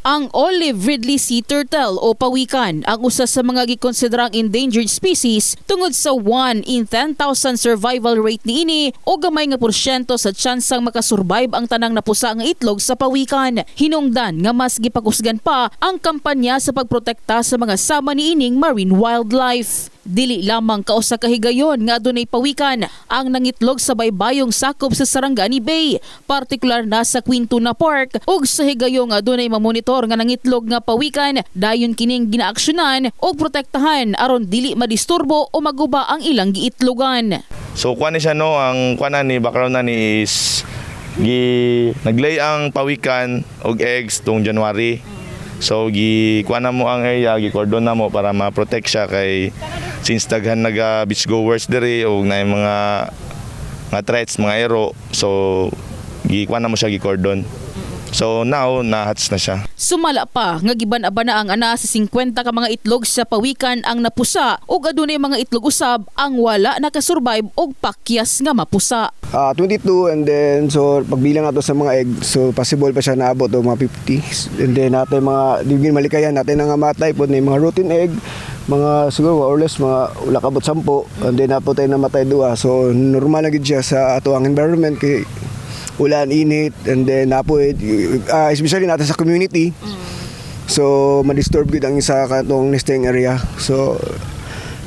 Ang olive ridley sea turtle o pawikan ang usa sa mga gikonsiderang endangered species tungod sa 1 in 10,000 survival rate niini o gamay nga porsyento sa tsansang makasurvive ang tanang napusa nga itlog sa pawikan. Hinungdan nga mas gipakusgan pa ang kampanya sa pagprotekta sa mga sama niining marine wildlife. Dili lamang kausa kahigayon nga adunay pawikan ang nangitlog sa baybayong sakop sa Sarangani Bay, partikular na sa Quintuna Park ug sa higayon nga adunay mamonitor nga nangitlog nga pawikan dayon kining ginaaksyonan ug protektahan aron dili madisturbo o maguba ang ilang giitlogan. So kuan ni siya no, ang kuan ni background na ni is gi naglay ang pawikan og eggs tung January. So gi kuan mo ang area, gi cordon na mo para ma-protect siya kay since daghan naga beach goers diri og na mga nga threats mga ero. So gi kuan na mo siya gi cordon. So now na-hatch na siya. Sumala pa nga giban-aba na ang ana sa 50 ka mga itlog sa pawikan ang napusa ug adunay mga itlog usab ang wala nakasurvive og pakyas nga mapusa. Ah, 22 and then so pagbilang ato sa mga egg so possible pa siya naabot o mga 50 and then natin mga digin malikayan natin nga matay po na yung mga routine egg mga siguro or less mga wala kabot sampo and then napo tayo namatay duha so normal na gid siya sa ato ang environment kay ulan init and then napo eh, ah, especially natin sa community. So ma-disturb gid ang isa katong nesting area. So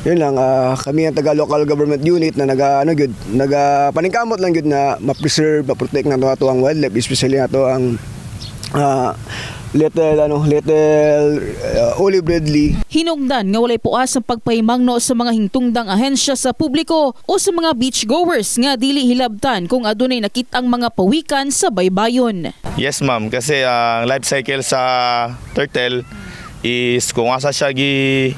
yun lang ah, kami ang taga local government unit na naga ano gud naga paningkamot lang gud na ma-preserve ma-protect na ato ang wildlife especially ato ang ah, little ano little uh, olive ridley Hinungdan nga walay puas ang pagpahimangno sa mga hingtungdang ahensya sa publiko o sa mga beachgoers nga dili hilabtan kung adunay nakitang mga pawikan sa baybayon. Yes ma'am, kasi ang life cycle sa turtle is kung asa siya gi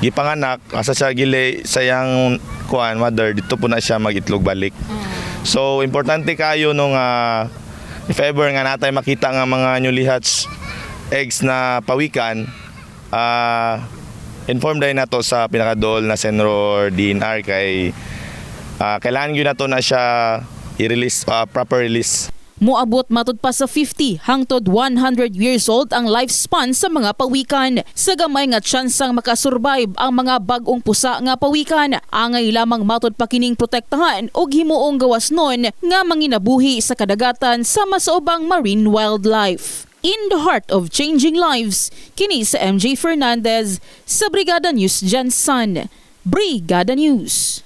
gipanganak, asa siya gili sa yang kuan mother dito po na siya magitlog balik. So importante kayo nung ah, if ever nga natay makita nga mga newly hatched eggs na pawikan, ah inform dahil na to sa pinakadol na Senror DNR kay ah, kailangan yun na to na siya i-release, ah, proper release. Muabot matud pa sa 50 hangtod 100 years old ang lifespan sa mga pawikan. Sa gamay nga tsansang makasurvive ang mga bag-ong pusa nga pawikan, angay lamang matud pa kining protektahan o himuong gawas nun nga manginabuhi sa kadagatan sama sa ubang marine wildlife. In the heart of changing lives, kini sa MJ Fernandez sa Brigada News Jansan. Brigada News.